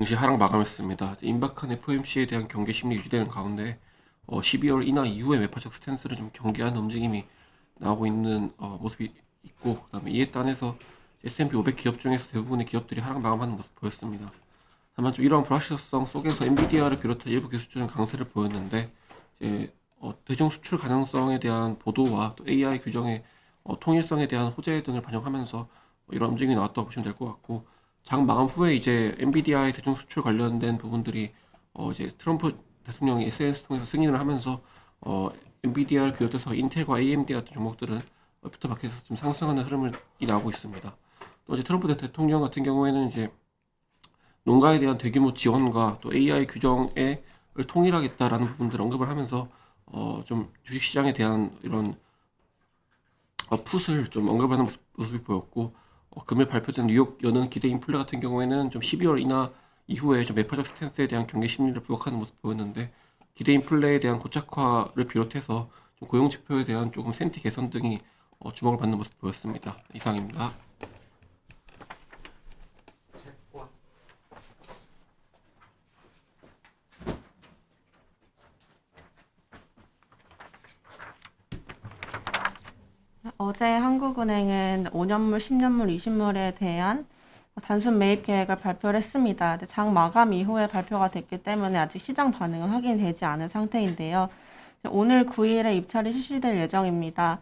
증시 하락 마감했습니다. 임박한 FOMC에 대한 경계 심리 유지되는 가운데 어, 12월 인하 이후에 매파적 스탠스를 좀 경계하는 움직임이 나오고 있는 어, 모습이 있고 그다음에 이에 따라서 S&P 500 기업 중에서 대부분의 기업들이 하락 마감하는 모습 보였습니다. 다만 좀 이러한 불확실성 속에서 엔비디아를 비롯한 일부 기술주는 강세를 보였는데 이제 어, 대중 수출 가능성에 대한 보도와 또 AI 규정의 어, 통일성에 대한 호재 등을 반영하면서 뭐 이런 움직임이 나왔다고 보시면 될 것 같고 장 마감 후에 이제 엔비디아의 대중 수출 관련된 부분들이 어 이제 트럼프 대통령이 SNS 통해서 승인을 하면서 어 엔비디아를 비롯해서 인텔과 AMD 같은 종목들은 애프터마켓에서 좀 상승하는 흐름을 이 나오고 있습니다. 또 이제 트럼프 대통령 같은 경우에는 이제 농가에 대한 대규모 지원과 또 AI 규정을 통일하겠다라는 부분들을 언급을 하면서 어 좀 주식 시장에 대한 이런 어, 풋을 좀 언급하는 모습, 모습이 보였고 어, 금일 발표된 뉴욕 연은 기대 인플레 같은 경우에는 좀 12월 인하 이후에 좀 매파적 스탠스에 대한 경계 심리를 부각하는 모습 보였는데 기대 인플레에 대한 고착화를 비롯해서 좀 고용 지표에 대한 조금 센티 개선 등이 어, 주목을 받는 모습 보였습니다. 이상입니다. 어제 한국은행은 5년물, 10년물, 20물에 대한 단순 매입 계획을 발표를 했습니다. 장 마감 이후에 발표가 됐기 때문에 아직 시장 반응은 확인되지 않은 상태인데요. 오늘 9일에 입찰이 실시될 예정입니다.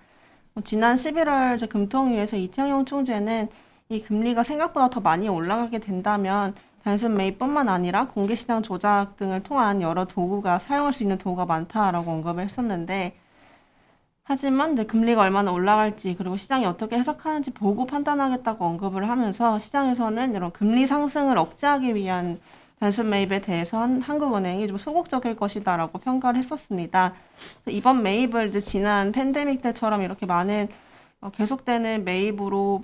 지난 11월 이제 금통위에서 이태영 총재는 이 금리가 생각보다 더 많이 올라가게 된다면 단순 매입뿐만 아니라 공개시장 조작 등을 통한 여러 도구가 사용할 수 있는 도구가 많다라고 언급을 했었는데 하지만 이제 금리가 얼마나 올라갈지 그리고 시장이 어떻게 해석하는지 보고 판단하겠다고 언급을 하면서 시장에서는 이런 금리 상승을 억제하기 위한 단순 매입에 대해선 한국은행이 좀 소극적일 것이다라고 평가를 했었습니다. 이번 매입을 이제 지난 팬데믹 때처럼 이렇게 많은 어, 계속되는 매입으로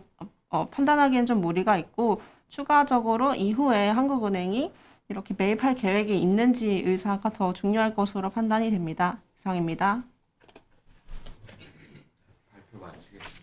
어, 판단하기엔 좀 무리가 있고 추가적으로 이후에 한국은행이 이렇게 매입할 계획이 있는지 의사가 더 중요할 것으로 판단이 됩니다. 이상입니다. That's good.